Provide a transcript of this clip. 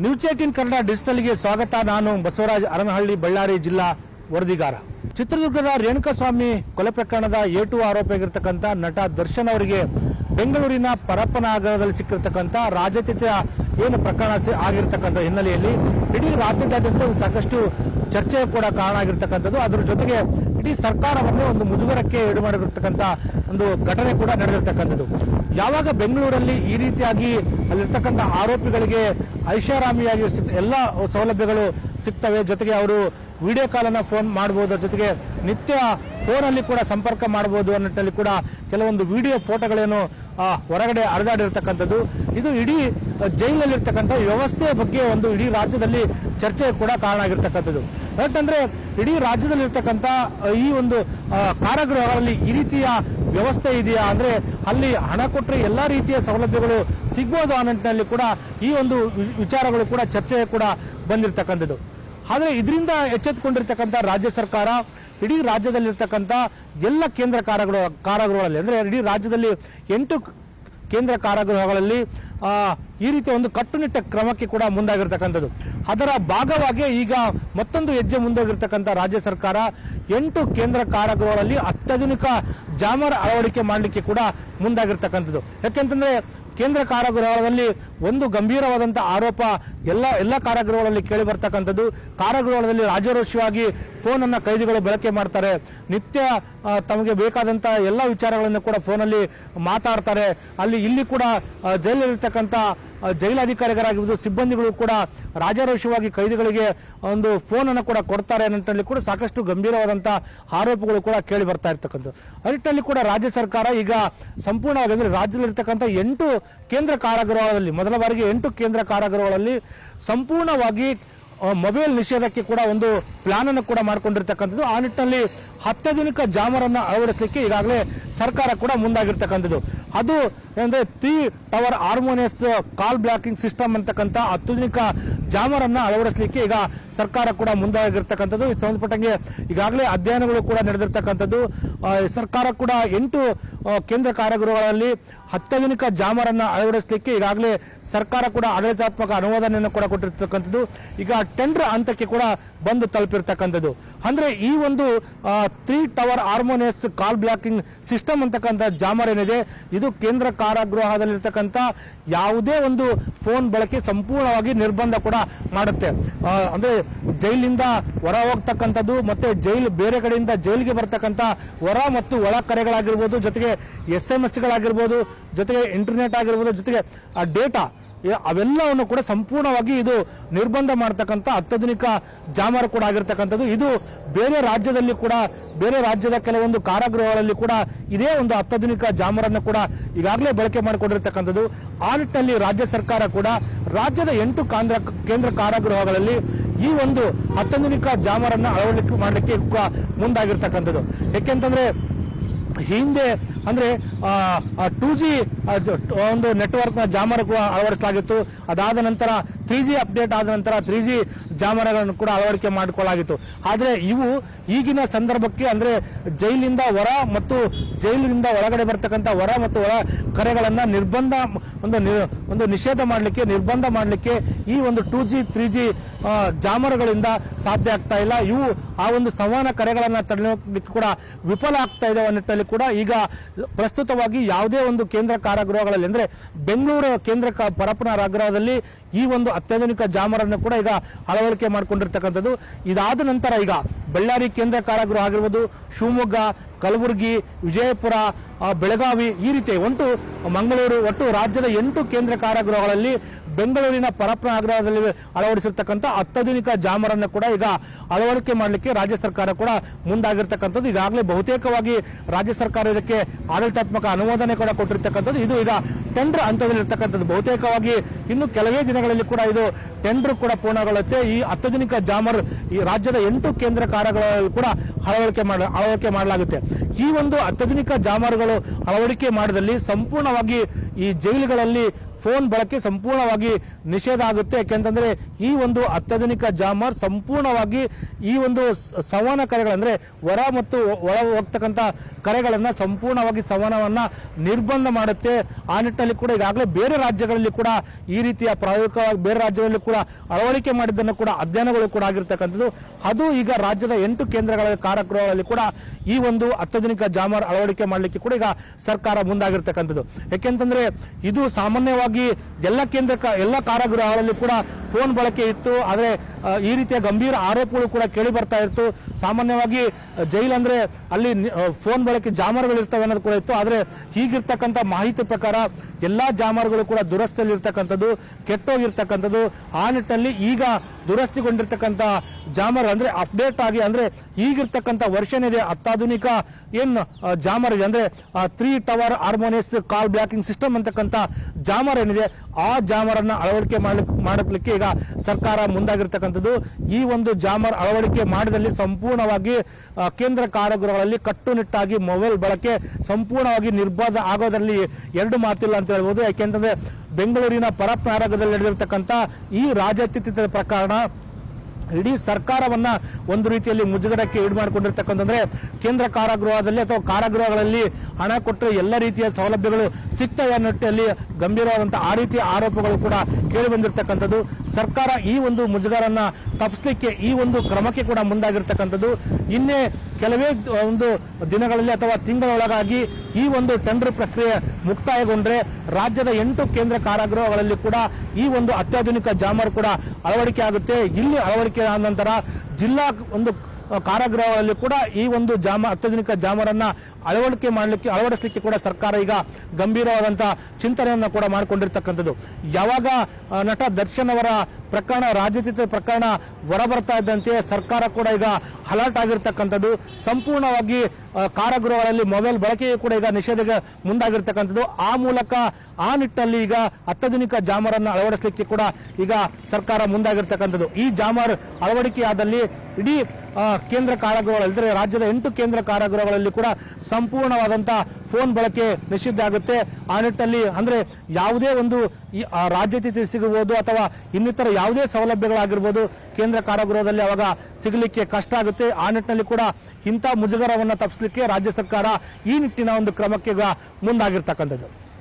News eighteen Kannada ಡಿಜಿಟಲ್ಗೆ ಸ್ವಾಗತ. ನಾನು ಬಸವರಾಜ್ ಅರನಹಳ್ಳಿ ಬಳ್ಳಾರಿ ಜಿಲ್ಲಾ ವರದಿಗಾರ. ಚಿತ್ರದುರ್ಗದ ರೇಣುಕಸ್ವಾಮಿ ಕೊಲೆ ಪ್ರಕರಣದ ಏಟು ಆರೋಪಿಯಾಗಿರ್ತಕ್ಕಂಥ ನಟ ದರ್ಶನ್ ಅವರಿಗೆ ಬೆಂಗಳೂರಿನ ಪರಪ್ಪನಗರದಲ್ಲಿ ಸಿಕ್ಕಿರ್ತಕ್ಕಂಥ ರಾಜತೀತ ಏನು ಪ್ರಕರಣ ಆಗಿರ್ತಕ್ಕಂಥ ಹಿನ್ನೆಲೆಯಲ್ಲಿ, ಇಡೀ ರಾಜ್ಯದಾದ್ಯಂತ ಸಾಕಷ್ಟು ಚರ್ಚೆ ಕೂಡ ಕಾರಣ ಆಗಿರ್ತಕ್ಕಂಥದ್ದು. ಅದರ ಜೊತೆಗೆ ಇಡೀ ಸರ್ಕಾರವನ್ನು ಒಂದು ಮುಜುಗರಕ್ಕೆ ಎಡು ಮಾಡಿರ್ತಕ್ಕಂಥ ಒಂದು ಘಟನೆ ಕೂಡ ನಡೆದಿರ್ತಕ್ಕಂಥದ್ದು. ಯಾವಾಗ ಬೆಂಗಳೂರಲ್ಲಿ ಈ ರೀತಿಯಾಗಿ ಅಲ್ಲಿರ್ತಕ್ಕಂಥ ಆರೋಪಿಗಳಿಗೆ ಐಷಾರಾಮಿಯಾಗಿ ಎಲ್ಲ ಸೌಲಭ್ಯಗಳು ಸಿಗ್ತವೆ, ಜೊತೆಗೆ ಅವರು ವಿಡಿಯೋ ಕಾಲನ್ನು ಫೋನ್ ಮಾಡಬಹುದು ಜೊತೆಗೆ ನಿತ್ಯ ಫೋನಲ್ಲಿ ಕೂಡ ಸಂಪರ್ಕ ಮಾಡಬಹುದು ಅನ್ನೋ ಕೂಡ ಕೆಲವೊಂದು ವಿಡಿಯೋ ಫೋಟೋಗಳೇನು ಹೊರಗಡೆ ಹರಿದಾಡಿರ್ತಕ್ಕಂಥದ್ದು ಇದು ಇಡೀ ಆ, ಜೈಲಲ್ಲಿರ್ತಕ್ಕಂಥ ವ್ಯವಸ್ಥೆಯ ಬಗ್ಗೆ ಒಂದು ಇಡೀ ರಾಜ್ಯದಲ್ಲಿ ಚರ್ಚೆ ಕೂಡ ಕಾರಣ ಆಗಿರ್ತಕ್ಕಂಥದ್ದು. ಯಾಕಂದ್ರೆ ಇಡೀ ರಾಜ್ಯದಲ್ಲಿರ್ತಕ್ಕಂಥ ಆ, ಈ ಒಂದು ಕಾರಾಗೃಹಗಳಲ್ಲಿ ಈ ರೀತಿಯ ವ್ಯವಸ್ಥೆ ಇದೆಯಾ ಅಂದ್ರೆ ಅಲ್ಲಿ ಹಣ ಕೊಟ್ಟರೆ ಎಲ್ಲಾ ರೀತಿಯ ಸೌಲಭ್ಯಗಳು ಸಿಗ್ಬೋದು ಅನ್ನೋ ನಿಟ್ಟಿನಲ್ಲಿ ಕೂಡ ಈ ಒಂದು ವಿಚಾರಗಳು ಕೂಡ ಚರ್ಚೆ ಕೂಡ ಬಂದಿರತಕ್ಕಂಥದ್ದು. ಆದ್ರೆ ಇದರಿಂದ ಎಚ್ಚೆತ್ತುಕೊಂಡಿರ್ತಕ್ಕಂಥ ರಾಜ್ಯ ಸರ್ಕಾರ ಇಡೀ ರಾಜ್ಯದಲ್ಲಿರ್ತಕ್ಕಂಥ ಎಲ್ಲ ಕೇಂದ್ರ ಕಾರಾಗೃಹ ಕಾರಾಗೃಹಗಳಲ್ಲಿ, ಅಂದರೆ ಇಡೀ ರಾಜ್ಯದಲ್ಲಿ ಎಂಟು ಕೇಂದ್ರ ಕಾರಾಗೃಹಗಳಲ್ಲಿ ಈ ರೀತಿಯ ಒಂದು ಕಟ್ಟುನಿಟ್ಟ ಕ್ರಮಕ್ಕೆ ಕೂಡ ಮುಂದಾಗಿರ್ತಕ್ಕಂಥದ್ದು. ಅದರ ಭಾಗವಾಗಿ ಈಗ ಮತ್ತೊಂದು ಹೆಜ್ಜೆ ಮುಂದೋಗಿರ್ತಕ್ಕಂಥ ರಾಜ್ಯ ಸರ್ಕಾರ ಎಂಟು ಕೇಂದ್ರ ಕಾರಾಗೃಹಗಳಲ್ಲಿ ಅತ್ಯಾಧುನಿಕ ಜಾಮರ್ ಅಳವಡಿಕೆ ಮಾಡಲಿಕ್ಕೆ ಕೂಡ ಮುಂದಾಗಿರ್ತಕ್ಕಂಥದ್ದು. ಯಾಕೆಂತಂದ್ರೆ ಕೇಂದ್ರ ಕಾರಾಗೃಹದಲ್ಲಿ ಒಂದು ಗಂಭೀರವಾದಂಥ ಆರೋಪ ಎಲ್ಲ ಎಲ್ಲ ಕಾರಾಗೃಹಗಳಲ್ಲಿ ಕೇಳಿ ಬರ್ತಕ್ಕಂಥದ್ದು. ಕಾರಾಗೃಹದಲ್ಲಿ ರಾಜರೋಷವಾಗಿ ಫೋನ್ ಅನ್ನ ಕೈದಿಗಳು ಬಳಕೆ ಮಾಡ್ತಾರೆ. ನಿತ್ಯ ತಮಗೆ ಬೇಕಾದಂತ ಎಲ್ಲ ವಿಚಾರಗಳನ್ನು ಕೂಡ ಫೋನಲ್ಲಿ ಮಾತಾಡ್ತಾರೆ. ಅಲ್ಲಿ, ಇಲ್ಲಿ ಕೂಡ ಜೈಲಲ್ಲಿರ್ತಕ್ಕಂಥ ಜೈಲಾಧಿಕಾರಿಗಳಾಗಿರ್ಬೋದು, ಸಿಬ್ಬಂದಿಗಳು ಕೂಡ ರಾಜಾರೋಷವಾಗಿ ಕೈದಿಗಳಿಗೆ ಒಂದು ಫೋನ್ ಅನ್ನು ಕೂಡ ಕೊಡ್ತಾರೆ ಅನ್ನೋದ್ರಲ್ಲಿ ಕೂಡ ಸಾಕಷ್ಟು ಗಂಭೀರವಾದಂತ ಆರೋಪಗಳು ಕೂಡ ಕೇಳಿ ಬರ್ತಾ ಇರ್ತಕ್ಕಂಥದ್ದು. ಆ ನಿಟ್ಟಿನಲ್ಲಿ ಕೂಡ ರಾಜ್ಯ ಸರ್ಕಾರ ಈಗ ಸಂಪೂರ್ಣವಾಗಿ ಅಂದರೆ ರಾಜ್ಯದಲ್ಲಿರ್ತಕ್ಕಂಥ ಎಂಟು ಕೇಂದ್ರ ಕಾರಾಗೃಹಗಳಲ್ಲಿ ಮೊದಲ ಬಾರಿಗೆ ಎಂಟು ಕೇಂದ್ರ ಕಾರಾಗೃಹಗಳಲ್ಲಿ ಸಂಪೂರ್ಣವಾಗಿ ಮೊಬೈಲ್ ನಿಷೇಧಕ್ಕೆ ಕೂಡ ಒಂದು ಪ್ಲಾನ್ ಅನ್ನು ಕೂಡ ಮಾಡಿಕೊಂಡಿರ್ತಕ್ಕಂಥದ್ದು. ಆ ನಿಟ್ಟಿನಲ್ಲಿ ಅತ್ಯಾಧುನಿಕ ಜಾಮರನ್ನ ಅಳವಡಿಸಲಿಕ್ಕೆ ಈಗಾಗಲೇ ಸರ್ಕಾರ ಕೂಡ ಮುಂದಾಗಿರ್ತಕ್ಕಂಥದ್ದು. ಅದು ಅಂದ್ರೆ three tower harmonious call blocking system ಅಂತಕ್ಕಂಥ ಅತ್ಯಾಧುನಿಕ ಜಾಮರನ್ನ ಅಳವಡಿಸಲಿಕ್ಕೆ ಈಗ ಸರ್ಕಾರ ಕೂಡ ಮುಂದಾಗಿರ್ತಕ್ಕಂಥದ್ದು. ಇದು ಸಂಬಂಧಪಟ್ಟಂಗೆ ಈಗಾಗಲೇ ಅಧ್ಯಯನಗಳು ಕೂಡ ನಡೆದಿರ್ತಕ್ಕಂಥದ್ದು. ಸರ್ಕಾರ ಕೂಡ ಎಂಟು ಕೇಂದ್ರ ಕಾರ್ಯಗೃಹಗಳಲ್ಲಿ ಅತ್ಯಾಧುನಿಕ ಜಾಮರನ್ನ ಅಳವಡಿಸಲಿಕ್ಕೆ ಈಗಾಗಲೇ ಸರ್ಕಾರ ಕೂಡ ಆಡಳಿತಾತ್ಮಕ ಅನುಮೋದನೆಯನ್ನು ಕೂಡ ಕೊಟ್ಟಿರ್ತಕ್ಕಂಥದ್ದು. ಈಗ ಟೆಂಡರ್ ಹಂತಕ್ಕೆ ಕೂಡ ಬಂದು ತಲುಪಿರ್ತಕ್ಕಂಥದ್ದು. ಅಂದ್ರೆ ಈ ಒಂದು three tower harmonious call blocking system ಅಂತಕ್ಕಂಥ ಜಾಮರ್ ಏನಿದೆ, ಇದು ಕೇಂದ್ರ ಕಾರಾಗೃಹದಲ್ಲಿರ್ತಕ್ಕಂಥ ಯಾವುದೇ ಒಂದು ಫೋನ್ ಬಳಕೆ ಸಂಪೂರ್ಣವಾಗಿ ನಿರ್ಬಂಧ ಕೂಡ ಮಾಡುತ್ತೆ. ಅಂದ್ರೆ ಜೈಲಿಂದ ಹೊರ ಹೋಗ್ತಕ್ಕಂಥದ್ದು ಮತ್ತೆ ಜೈಲು, ಬೇರೆ ಕಡೆಯಿಂದ ಜೈಲಿಗೆ ಬರ್ತಕ್ಕಂಥ ಹೊರ ಮತ್ತು ಒಳ ಕರೆಗಳಾಗಿರ್ಬೋದು, ಜೊತೆಗೆ ಎಸ್ ಎಂ ಎಸ್ ಗಳಾಗಿರ್ಬೋದು ಜೊತೆಗೆ ಇಂಟರ್ನೆಟ್ ಆಗಿರ್ಬೋದು, ಜೊತೆಗೆ, ಆ, ಡೇಟಾ ಅವೆಲ್ಲವನ್ನು ಕೂಡ ಸಂಪೂರ್ಣವಾಗಿ ಇದು ನಿರ್ಬಂಧ ಮಾಡ್ತಕ್ಕಂಥ ಅತ್ಯಾಧುನಿಕ ಜಾಮರ್ ಕೂಡ ಆಗಿರ್ತಕ್ಕಂಥದ್ದು. ಇದು ಬೇರೆ ರಾಜ್ಯದಲ್ಲಿ ಕೂಡ, ಬೇರೆ ರಾಜ್ಯದ ಕೆಲವೊಂದು ಕಾರಾಗೃಹಗಳಲ್ಲಿ ಕೂಡ ಇದೇ ಒಂದು ಅತ್ಯಾಧುನಿಕ ಜಾಮರನ್ನು ಕೂಡ ಈಗಾಗಲೇ ಬಳಕೆ ಮಾಡಿಕೊಂಡಿರ್ತಕ್ಕಂಥದ್ದು. ಆ ನಿಟ್ಟಿನಲ್ಲಿ ರಾಜ್ಯ ಸರ್ಕಾರ ಕೂಡ ರಾಜ್ಯದ ಎಂಟು ಕೇಂದ್ರ ಕೇಂದ್ರ ಕಾರಾಗೃಹಗಳಲ್ಲಿ ಈ ಒಂದು ಅತ್ಯಾಧುನಿಕ ಜಾಮರನ್ನು ಅಳವಡಿಕೆ ಮಾಡಲಿಕ್ಕೆ ಮುಂದಾಗಿರ್ತಕ್ಕಂಥದ್ದು. ಯಾಕೆಂತಂದ್ರೆ ಹಿಂದೆ ಅಂದ್ರೆ ಟೂ ಜಿ, ಒಂದು ನೆಟ್ವರ್ಕ್ನ ಜಾಮರ್ ಅಳವಡಿಸಲಾಗಿತ್ತು. ಅದಾದ ನಂತರ ತ್ರೀ ಜಿ ಅಪ್ಡೇಟ್ ಆದ ನಂತರ ತ್ರೀ ಜಿ ಜಾಮರಗಳನ್ನು ಕೂಡ ಅಳವಡಿಕೆ ಮಾಡಿಕೊಳ್ಳಲಾಗಿತ್ತು. ಆದ್ರೆ ಇವು ಈಗಿನ ಸಂದರ್ಭಕ್ಕೆ ಅಂದ್ರೆ ಜೈಲಿನಿಂದ ಹೊರ ಮತ್ತು ಜೈಲಿನಿಂದ ಒಳಗಡೆ ಬರ್ತಕ್ಕಂಥ ಹೊರ ಮತ್ತು ಹೊರ ಕರೆಗಳನ್ನ ನಿರ್ಬಂಧ, ಒಂದು ಒಂದು ನಿಷೇಧ ಮಾಡಲಿಕ್ಕೆ, ನಿರ್ಬಂಧ ಮಾಡಲಿಕ್ಕೆ ಈ ಒಂದು ಟೂ ಜಿ ತ್ರೀ ಜಿ ಜಾಮರಗಳಿಂದ ಸಾಧ್ಯ ಆಗ್ತಾ ಇಲ್ಲ. ಇವು ಆ ಒಂದು ಸಂವಹನ ಕರೆಗಳನ್ನ ತಡೆಯಲಿಕ್ಕೆ ಕೂಡ ವಿಫಲ ಆಗ್ತಾ ಇದೆ ಅನ್ನೋ ಕೂಡ ಈಗ ಪ್ರಸ್ತುತವಾಗಿ ಯಾವುದೇ ಒಂದು ಕೇಂದ್ರ ಕಾರಾಗೃಹಗಳಲ್ಲಿ ಅಂದ್ರೆ ಬೆಂಗಳೂರು ಕೇಂದ್ರ ಪರಪ್ಪನ ಆಗ್ರಹದಲ್ಲಿ ಈ ಒಂದು ಅತ್ಯಾಧುನಿಕ ಜಾಮರನ್ನು ಕೂಡ ಈಗ ಅಳವಡಿಕೆ ಮಾಡಿಕೊಂಡಿರ್ತಕ್ಕಂಥದ್ದು. ಇದಾದ ನಂತರ ಈಗ ಬಳ್ಳಾರಿ ಕೇಂದ್ರ ಕಾರಾಗೃಹ ಆಗಿರ್ಬೋದು, ಶಿವಮೊಗ್ಗ ಕಲಬುರಗಿ, ವಿಜಯಪುರ ಬೆಳಗಾವಿ ಈ ರೀತಿ ಒಂಟು ಮಂಗಳೂರು ಒಟ್ಟು ರಾಜ್ಯದ ಎಂಟು ಕೇಂದ್ರ ಕಾರಾಗೃಹಗಳಲ್ಲಿ ಬೆಂಗಳೂರಿನ ಪರಪ್ರ ಆಗ್ರಹದಲ್ಲಿ ಅಳವಡಿಸಿರ್ತಕ್ಕಂಥ ಅತ್ಯಾಧುನಿಕ ಜಾಮರನ್ನು ಕೂಡ ಈಗ ಅಳವಡಿಕೆ ಮಾಡಲಿಕ್ಕೆ ರಾಜ್ಯ ಸರ್ಕಾರ ಕೂಡ ಮುಂದಾಗಿರ್ತಕ್ಕಂಥದ್ದು. ಈಗಾಗಲೇ ಬಹುತೇಕವಾಗಿ ರಾಜ್ಯ ಸರ್ಕಾರ ಇದಕ್ಕೆ ಆಡಳಿತಾತ್ಮಕ ಅನುಮೋದನೆ ಕೂಡ ಕೊಟ್ಟಿರ್ತಕ್ಕಂಥದ್ದು. ಇದು ಈಗ ಟೆಂಡರ್ ಹಂತದಲ್ಲಿರ್ತಕ್ಕಂಥದ್ದು. ಬಹುತೇಕವಾಗಿ ಇನ್ನು ಕೆಲವೇ ದಿನಗಳಲ್ಲಿ ಕೂಡ ಇದು ಟೆಂಡರ್ ಕೂಡ ಪೂರ್ಣಗೊಳ್ಳುತ್ತೆ. ಈ ಅತ್ಯಾಧುನಿಕ ಜಾಮರ್ ಈ ರಾಜ್ಯದ ಎಂಟು ಕೇಂದ್ರ ಕಾರಾಗೃಹಗಳಲ್ಲಿ ಕೂಡ ಅಳವಡಿಕೆ ಮಾಡ, ಅಳವಡಿಕೆ ಮಾಡಲಾಗುತ್ತೆ. ಈ ಒಂದು ಅತ್ಯಾಧುನಿಕ ಜಾಮರ್ಗಳು ಅಳವಡಿಕೆ ಮಾಡಿದಲ್ಲಿ ಸಂಪೂರ್ಣವಾಗಿ ಈ ಜೈಲುಗಳಲ್ಲಿ ಫೋನ್ ಬಳಕೆ ಸಂಪೂರ್ಣವಾಗಿ ನಿಷೇಧ ಆಗುತ್ತೆ. ಯಾಕೆಂತಂದ್ರೆ ಈ ಒಂದು ಅತ್ಯಾಧುನಿಕ ಜಾಮರ್ ಸಂಪೂರ್ಣವಾಗಿ ಈ ಒಂದು ಸಂವಹನ ಕರೆಗಳಂದ್ರೆ ಹೊರ ಮತ್ತು ಒಳ ಹೋಗ್ತಕ್ಕಂಥ ಕರೆಗಳನ್ನ ಸಂಪೂರ್ಣವಾಗಿ ಸಂವಹನವನ್ನ ನಿರ್ಬಂಧ ಮಾಡುತ್ತೆ. ಆ ನಿಟ್ಟಿನಲ್ಲಿ ಕೂಡ ಈಗಾಗಲೇ ಬೇರೆ ರಾಜ್ಯಗಳಲ್ಲಿ ಕೂಡ ಈ ರೀತಿಯ ಪ್ರಾಯೋಗಿಕವಾಗಿ ಬೇರೆ ರಾಜ್ಯಗಳಲ್ಲಿ ಕೂಡ ಅಳವಡಿಕೆ ಮಾಡಿದ್ದನ್ನು ಕೂಡ ಅಧ್ಯಯನಗಳು ಕೂಡ ಆಗಿರ್ತಕ್ಕಂಥದ್ದು. ಅದು ಈಗ ರಾಜ್ಯದ ಎಂಟು ಕೇಂದ್ರಗಳ ಕಾರ್ಯಕ್ರಮಗಳಲ್ಲಿ ಕೂಡ ಈ ಒಂದು ಅತ್ಯಾಧುನಿಕ ಜಾಮರ್ ಅಳವಡಿಕೆ ಮಾಡಲಿಕ್ಕೆ ಕೂಡ ಈಗ ಸರ್ಕಾರ ಮುಂದಾಗಿರ್ತಕ್ಕಂಥದ್ದು. ಯಾಕೆಂತಂದ್ರೆ ಇದು ಸಾಮಾನ್ಯವಾಗಿ ಎಲ್ಲ ಕೇಂದ್ರ ಎಲ್ಲ ಕಾರಾಗೃಹಗಳಲ್ಲಿ ಕೂಡ ಫೋನ್ ಬಳಕೆ ಇತ್ತು. ಆದರೆ ಈ ರೀತಿಯ ಗಂಭೀರ ಆರೋಪಗಳು ಕೂಡ ಕೇಳಿ ಬರ್ತಾ ಇತ್ತು. ಸಾಮಾನ್ಯವಾಗಿ ಜೈಲ್ ಅಂದ್ರೆ ಅಲ್ಲಿ ಫೋನ್ ಬಳಕೆ ಜಾಮರ್ಗಳು ಇರ್ತವೆ ಅನ್ನೋದು ಕೂಡ ಇತ್ತು. ಆದರೆ ಹೀಗಿರ್ತಕ್ಕಂಥ ಮಾಹಿತಿ ಪ್ರಕಾರ ಎಲ್ಲಾ ಜಾಮರ್ಗಳು ಕೂಡ ದುರಸ್ತಿಯಲ್ಲಿ ಇರ್ತಕ್ಕಂಥದ್ದು ಕೆಟ್ಟೋಗಿರ್ತಕ್ಕಂಥದ್ದು. ಆ ನಿಟ್ಟಿನಲ್ಲಿ ಈಗ ದುರಸ್ತಿಗೊಂಡಿರ್ತಕ್ಕಂಥ ಜಾಮರ್ ಅಂದ್ರೆ ಅಪ್ಡೇಟ್ ಆಗಿ ಅಂದ್ರೆ ಈಗಿರ್ತಕ್ಕಂಥ ವರ್ಷನ್ ಇದೆ. ಅತ್ಯಾಧುನಿಕ ಏನ್ ಜಾಮರ್ ಇದೆ ಅಂದ್ರೆ three tower harmonious call blocking system ಅಂತಕ್ಕಂಥ ಜಾಮರ್ ಏನಿದೆ, ಆ ಜಾಮರನ್ನ ಅಳವಡಿಕೆ ಮಾಡ್ಲಿಕ್- ಮಾಡಲಿಕ್ಕೆ ಈಗ ಸರ್ಕಾರ ಮುಂದಾಗಿರ್ತಕ್ಕಂಥದ್ದು. ಈ ಒಂದು ಜಾಮರ್ ಅಳವಡಿಕೆ ಮಾಡಿದಲ್ಲಿ ಸಂಪೂರ್ಣವಾಗಿ ಕೇಂದ್ರ ಕಾರಾಗೃಹಗಳಲ್ಲಿ ಕಟ್ಟುನಿಟ್ಟಾಗಿ ಮೊಬೈಲ್ ಬಳಕೆ ಸಂಪೂರ್ಣವಾಗಿ ನಿರ್ಬಂಧ ಆಗೋದ್ರಲ್ಲಿ ಎರಡು ಮಾತಿಲ್ಲ ಅಂತ ಹೇಳ್ಬೋದು. ಯಾಕೆಂತಂದ್ರೆ, ಬೆಂಗಳೂರಿನ ಪರಪ್ರಾರಗದಲ್ಲಿ ನಡೆದಿರತಕ್ಕಂಥ ಈ ರಾಜಾತೀತ ಪ್ರಕರಣ ಇಡೀ ಸರ್ಕಾರವನ್ನ ಒಂದು ರೀತಿಯಲ್ಲಿ ಮುಜುಗಡಕ್ಕೆ ಈಡು ಮಾಡಿಕೊಂಡಿರ್ತಕ್ಕಂಥಂದ್ರೆ ಕೇಂದ್ರ ಕಾರಾಗೃಹದಲ್ಲಿ ಅಥವಾ ಕಾರಾಗೃಹಗಳಲ್ಲಿ ಹಣ ಕೊಟ್ಟರೆ ಎಲ್ಲ ರೀತಿಯ ಸೌಲಭ್ಯಗಳು ಸಿಗ್ತವೆ ನಿಟ್ಟಿನಲ್ಲಿ ಗಂಭೀರವಾದಂತಹ ಆ ರೀತಿಯ ಆರೋಪಗಳು ಕೂಡ ಕೇಳಿ ಬಂದಿರತಕ್ಕಂಥದ್ದು. ಸರ್ಕಾರ ಈ ಒಂದು ಮುಜುಗರನ್ನ ತಪ್ಪಿಸಲಿಕ್ಕೆ ಈ ಒಂದು ಕ್ರಮಕ್ಕೆ ಕೂಡ ಮುಂದಾಗಿರ್ತಕ್ಕಂಥದ್ದು. ಇನ್ನೇ ಕೆಲವೇ ಒಂದು ದಿನಗಳಲ್ಲಿ ಅಥವಾ ತಿಂಗಳೊಳಗಾಗಿ ಈ ಒಂದು ಟೆಂಡರ್ ಪ್ರಕ್ರಿಯೆ ಮುಕ್ತಾಯಗೊಂಡ್ರೆ ರಾಜ್ಯದ ಎಂಟು ಕೇಂದ್ರ ಕಾರಾಗೃಹಗಳಲ್ಲಿ ಕೂಡ ಈ ಒಂದು ಅತ್ಯಾಧುನಿಕ ಜಾಮರ್ ಕೂಡ ಅಳವಡಿಕೆ ಆಗುತ್ತೆ. ಇಲ್ಲಿ ಅಳವಡಿಕೆ ಆದ ನಂತರ ಜಿಲ್ಲಾ ಒಂದು ಕಾರಾಗೃಹಗಳಲ್ಲಿ ಕೂಡ ಈ ಒಂದು ಜಾಮ, ಅತ್ಯಾಧುನಿಕ ಜಾಮರನ್ನ ಅಳವಡಿಕೆ ಮಾಡಲಿಕ್ಕೆ, ಅಳವಡಿಸಲಿಕ್ಕೆ ಕೂಡ ಸರ್ಕಾರ ಈಗ ಗಂಭೀರವಾದಂತಹ ಚಿಂತನೆಯನ್ನ ಕೂಡ ಮಾಡಿಕೊಂಡಿರ್ತಕ್ಕಂಥದ್ದು. ಯಾವಾಗ ನಟ ದರ್ಶನ್ ಅವರ ಪ್ರಕರಣ ರಾಜ್ಯತೀತ ಪ್ರಕರಣ ಹೊರಬರ್ತಾ ಇದ್ದಂತೆ ಸರ್ಕಾರ ಕೂಡ ಈಗ ಅಲರ್ಟ್ ಆಗಿರ್ತಕ್ಕಂಥದ್ದು. ಸಂಪೂರ್ಣವಾಗಿ ಕಾರಾಗೃಹಗಳಲ್ಲಿ ಮೊಬೈಲ್ ಬಳಕೆಯೂ ಕೂಡ ಈಗ ನಿಷೇಧಕ್ಕೆ ಮುಂದಾಗಿರ್ತಕ್ಕಂಥದ್ದು. ಆ ಮೂಲಕ, ಆ ನಿಟ್ಟಲ್ಲಿ ಈಗ ಅತ್ಯಾಧುನಿಕ ಜಾಮರನ್ನು ಅಳವಡಿಸಲಿಕ್ಕೆ ಕೂಡ ಈಗ ಸರ್ಕಾರ ಮುಂದಾಗಿರ್ತಕ್ಕಂಥದ್ದು. ಈ ಜಾಮರ್ ಅಳವಡಿಕೆಯಾದಲ್ಲಿ ಇಡೀ ಕೇಂದ್ರ ಕಾರಾಗೃಹಗಳಲ್ಲಿ ಅಂದರೆ ರಾಜ್ಯದ ಎಂಟು ಕೇಂದ್ರ ಕಾರಾಗೃಹಗಳಲ್ಲಿ ಕೂಡ ಸಂಪೂರ್ಣವಾದಂತಹ ಫೋನ್ ಬಳಕೆ ನಿಷಿದ್ಧ ಆಗುತ್ತೆ. ಆ ನಿಟ್ಟಿನಲ್ಲಿ ಅಂದ್ರೆ ಯಾವುದೇ ಒಂದು ರಾಜ್ಯತೀತ ಸಿಗಬಹುದು ಅಥವಾ ಇನ್ನಿತರ ಯಾವುದೇ ಸೌಲಭ್ಯಗಳಾಗಿರ್ಬೋದು, ಕೇಂದ್ರ ಕಾರಾಗೃಹದಲ್ಲಿ ಅವಾಗ ಸಿಗಲಿಕ್ಕೆ ಕಷ್ಟ ಆಗುತ್ತೆ. ಆ ನಿಟ್ಟಿನಲ್ಲಿ ಕೂಡ ಇಂಥ ಮುಜುಗರವನ್ನು ತಪ್ಪಿಸಲಿಕ್ಕೆ ರಾಜ್ಯ ಸರ್ಕಾರ ಈ ನಿಟ್ಟಿನ ಒಂದು ಕ್ರಮಕ್ಕೆ ಮುಂದಾಗಿರ್ತಕ್ಕಂಥದ್ದು.